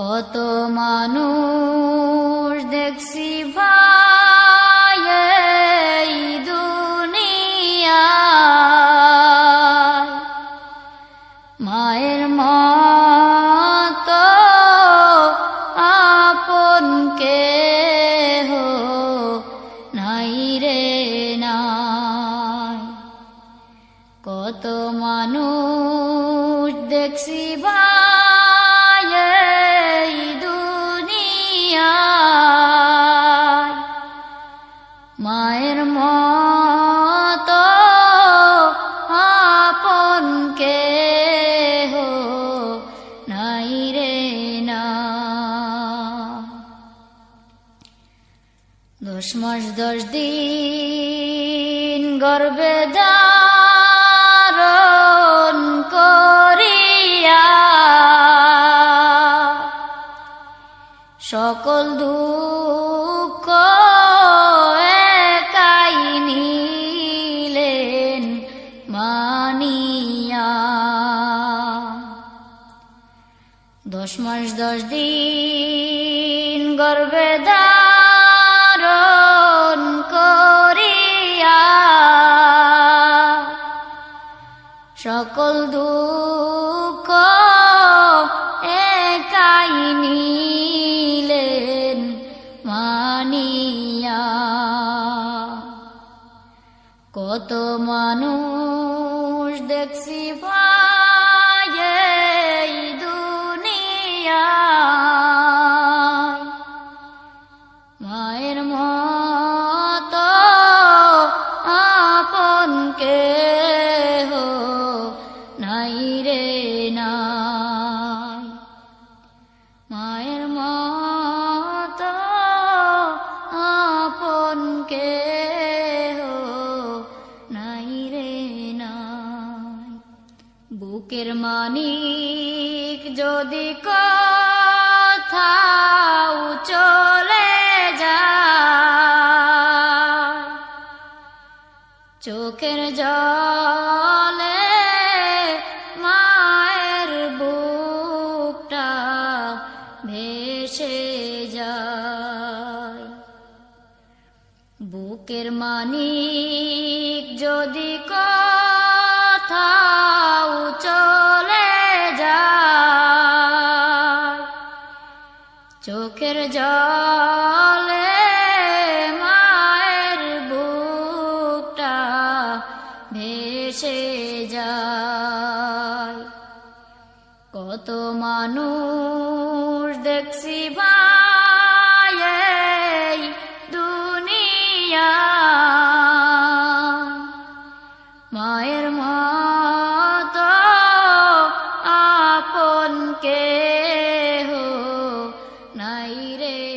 কত মানুষ দেখছি ভাই এই দুনিয়ায়। মায়ের মতো আপন কে হো নাই রে নাই। কত মানুষ দেখছি ভাই নাই রে না। দশ মাস দশ দিন গর্বে করিয়া সকল দুঃখ একাই মানিয়া দশ মাস দশ দিন গর্বে ধারণ করিয়া সকল দুঃখ একাই নিলেন মানিয়া। কত মানুষ দেখছি ভাই আপন কে হো নাই রে নাই। বুকের মানিক যদি কোথাও চলে যায়, চোখের জলে মায়ের বুকটা ভেসে যায়। বুকের মানিক যদি কোথাও চলে যায়, চোখের জলে মায়ের বুকটা ভেসে যায়। কত মানুষ দেখছি ভাই কেহ নাই রে